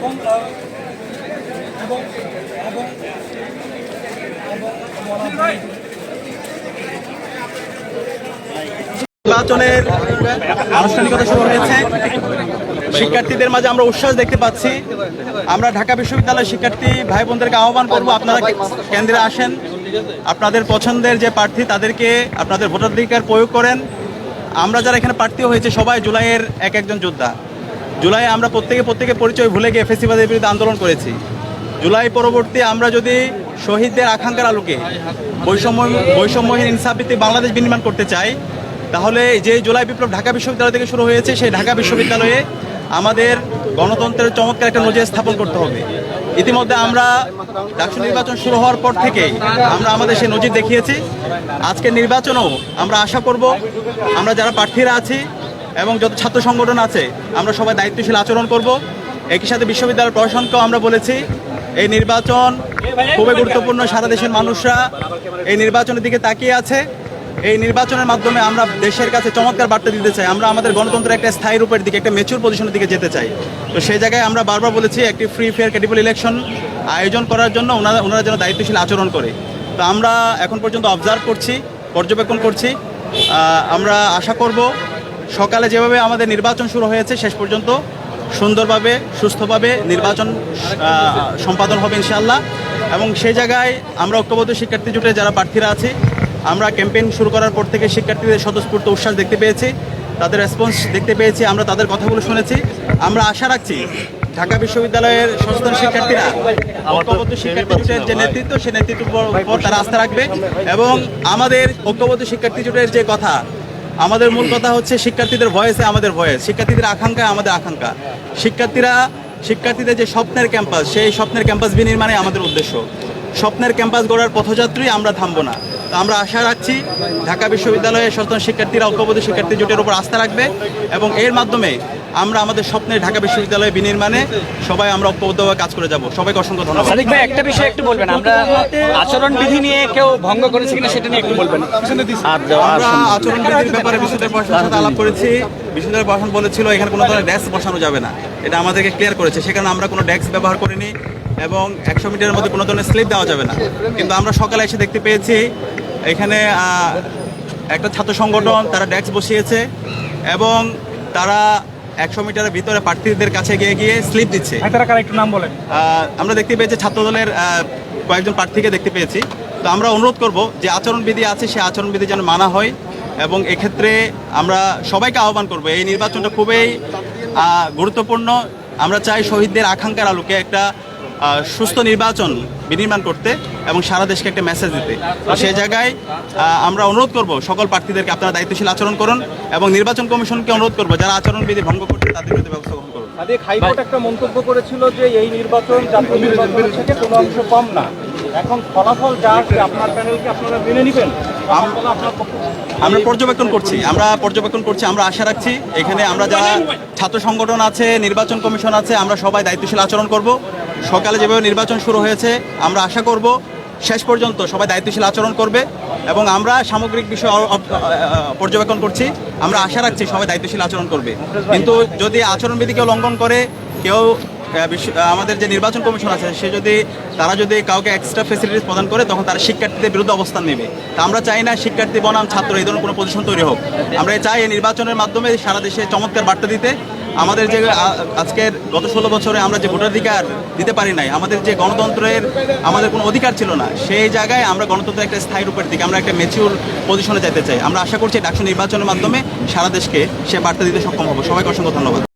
এবং এবং এবং নির্বাচনের আনুষ্ঠানিকতা শুরু হয়েছে। শিক্ষার্থীদের মাঝে আমরা উচ্ছ্বাস দেখতে পাচ্ছি। আমরা ঢাকা বিশ্ববিদ্যালয়ের শিক্ষার্থী ভাই বোনদেরকে আহ্বান করব, আপনারা কেন্দ্রে আসেন। আপনাদের পছন্দের যে প্রার্থী, তাদেরকে আপনাদের ভোটাধিকার প্রয়োগ করেন। আমরা যারা এখানে প্রার্থী হয়েছে, সবাই জুলাইয়ের এক একজন যোদ্ধা। জুলাই আমরা প্রত্যেকে প্রত্যেকের পরিচয় ভুলে গিয়ে ফেসিবাদের বিরুদ্ধে আন্দোলন করেছি। জুলাই পরবর্তী আমরা যদি শহীদদের আকাঙ্ক্ষার আলোকে বৈষম্য বৈষম্যহীন ইনসাফভিত্তিক বাংলাদেশ বিনির্মাণ করতে চাই, তাহলে যে জুলাই বিপ্লব ঢাকা বিশ্ববিদ্যালয় থেকে শুরু হয়েছে, সেই ঢাকা বিশ্ববিদ্যালয়ে আমাদের গণতন্ত্রের চমৎকার একটা নজির স্থাপন করতে হবে। ইতিমধ্যে আমরা ডাকসু নির্বাচন শুরু হওয়ার পর থেকে আমরা আমাদের সেই নজির দেখিয়েছি। আজকের নির্বাচনও আমরা আশা করব, আমরা যারা প্রার্থীরা আছি এবং যত ছাত্র সংগঠন আছে, আমরা সবাই দায়িত্বশীল আচরণ করব। একই সাথে বিশ্ববিদ্যালয় প্রশাসনকেও আমরা বলেছি, এই নির্বাচন খুবই গুরুত্বপূর্ণ, সারা দেশের মানুষরা এই নির্বাচনের দিকে তাকিয়ে আছে। এই নির্বাচনের মাধ্যমে আমরা দেশের কাছে চমৎকার বার্তা দিতে চাই। আমরা আমাদের গণতন্ত্রের একটা স্থায়ী রূপের দিকে, একটা মেচুর পজিশনের দিকে যেতে চাই। তো সেই জায়গায় আমরা বারবার বলেছি, একটি ফ্রি ফেয়ার ক্যাডিবল ইলেকশন আয়োজন করার জন্য ওনারা ওনারা যেন দায়িত্বশীল আচরণ করে। তো আমরা এখন পর্যন্ত অবজার্ভ করছি, পর্যবেক্ষণ করছি। আমরা আশা করব সকালে যেভাবে আমাদের নির্বাচন শুরু হয়েছে, শেষ পর্যন্ত সুন্দরভাবে, সুস্থভাবে নির্বাচন সম্পাদন হবে ইনশাআল্লাহ। এবং সেই জায়গায় আমরা ঐক্যবদ্ধ শিক্ষার্থী জোটে যারা প্রার্থীরা আছি, আমরা ক্যাম্পেইন শুরু করার পর থেকে শিক্ষার্থীদের স্বতঃস্ফূর্ত উচ্ছ্বাস দেখতে পেয়েছি, তাদের রেসপন্স দেখতে পেয়েছি, আমরা তাদের কথাগুলো শুনেছি। আমরা আশা রাখছি ঢাকা বিশ্ববিদ্যালয়ের সচেতন শিক্ষার্থীরা ঐক্যবদ্ধ শিক্ষার্থী জোটের যে নেতৃত্ব উপর- উপর তারা আস্থা রাখবে এবং আমাদের ঐক্যবদ্ধ শিক্ষার্থী জোটের যে কথা আমাদের মূল কথা হচ্ছে শিক্ষার্থীদের ভয়েসে আমাদের ভয়েস, শিক্ষার্থীদের আকাঙ্ক্ষা আমাদের আকাঙ্ক্ষা। শিক্ষার্থীরা, শিক্ষার্থীদের যে স্বপ্নের ক্যাম্পাস, সেই স্বপ্নের ক্যাম্পাস বিনির্মাণে আমাদের উদ্দেশ্য। স্বপ্নের ক্যাম্পাস গড়ার পথযাত্রী আমরা থামবো না। তো আমরা আশা রাখছি ঢাকা বিশ্ববিদ্যালয়ের সচেতন শিক্ষার্থীরা, ঐক্যবদ্ধ শিক্ষার্থী জোটের উপর আস্থা রাখবে এবং এর মাধ্যমে আমরা আমাদের স্বপ্নের ঢাকা বিশ্ববিদ্যালয়ে বিনির্মাণে সবাই আমরা ঐক্যবদ্ধভাবে কাজ করে যাব। সবাইকে অসংখ্য ধন্যবাদ। সাদিক ভাই একটা বিষয় একটু বলবেন। আমরা আচরণ বিধি নিয়ে কেউ ভঙ্গ করেছে কিনা সেটা নিয়ে একটু বলবেন। আমরা আচরণ বিধির ব্যাপারে বিশ্ববিদ্যালয় প্রশাসনের সাথে আলাপ করেছি। বিশ্ববিদ্যালয় প্রশাসন বলেছিল এখানে কোনো ধরনের ডেস্ক বসানো যাবে না। এটা আমাদেরকে ক্লিয়ার করেছে। সেখানে আমরা কোনো ড্যাক্স ব্যবহার করিনি এবং একশো মিটারের মধ্যে কোনো ধরনের স্লিপ দেওয়া যাবে না। কিন্তু আমরা সকালে এসে দেখতে পেয়েছি এখানে একটা ছাত্র সংগঠন তারা ড্যাক্স বসিয়েছে এবং তারা একশো মিটারের ভিতরে প্রার্থীদের কাছে গিয়ে গিয়ে স্লিপ দিচ্ছে। তারা কারা একটু নাম বলেন। আমরা দেখতে পেয়েছি ছাত্রদলের কয়েকজন প্রার্থীকে দেখতে পেয়েছি। তো আমরা অনুরোধ করব যে আচরণবিধি আছে সে আচরণবিধি যেন মানা হয় এবং এক্ষেত্রে আমরা সবাইকে আহ্বান করব। এই নির্বাচনটা খুবই গুরুত্বপূর্ণ। আমরা চাই শহীদদের আকাঙ্ক্ষার আলোকে একটা সুস্থ নির্বাচন বিনির্মাণ করতে এবং সারা দেশকে একটা মেসেজ দিতে। তো সেই জায়গায় আমরা অনুরোধ করব সকল প্রার্থীদেরকে আপনারা দায়িত্বশীল আচরণ করুন এবং নির্বাচন কমিশনকে অনুরোধ করব যারা আচরণবিধি ভঙ্গ করছে তাদের বিরুদ্ধে ব্যবস্থা গ্রহণ করুন। হাইকোর্ট একটা মন্তব্য করেছিল যে এই নির্বাচন জাতীয় নির্বাচনের থেকে কোনো অংশ কম না। এখন ফলাফল যা আসবে আপনার প্যানেলকে আপনারা মেনে নেবেন? আমরা পর্যবেক্ষণ করছি আমরা পর্যবেক্ষণ করছি আমরা আশা রাখছি। এখানে আমরা যারা ছাত্র সংগঠন আছে নির্বাচন কমিশন আছে আমরা সবাই দায়িত্বশীল আচরণ করব। সকালে যেভাবে নির্বাচন শুরু হয়েছে, আমরা আশা করব শেষ পর্যন্ত সবাই দায়িত্বশীল আচরণ করবে এবং আমরা সামগ্রিক বিষয় পর্যবেক্ষণ করছি। আমরা আশা রাখছি সবাই দায়িত্বশীল আচরণ করবে। কিন্তু যদি আচরণবিধি কেউ লঙ্ঘন করে, কেউ আমাদের যে নির্বাচন কমিশন আছে, সে যদি, তারা যদি কাউকে এক্সট্রা ফেসিলিটিস প্রদান করে, তখন তারা শিক্ষার্থীদের বিরুদ্ধে অবস্থান নেবে। তা আমরা চাই না শিক্ষার্থী, বনাম ছাত্র, এই ধরনের কোনো পজিশন তৈরি হোক। আমরা চাই এই নির্বাচনের মাধ্যমে সারা দেশে চমৎকার বার্তা দিতে। আমাদের যে আজকের গত ষোলো বছরে আমরা যে ভোটাধিকার দিতে পারি নাই, আমাদের যে গণতন্ত্রের, আমাদের কোনো অধিকার ছিল না, সেই জায়গায় আমরা গণতন্ত্রের একটা স্থায়ী রূপের দিকে, আমরা একটা মেচিউর পজিশনে যেতে চাই। আমরা আশা করছি ডাকসু নির্বাচনের মাধ্যমে সারা দেশকে সে বার্তা দিতে সক্ষম হব। সবাইকে অসংখ্য ধন্যবাদ।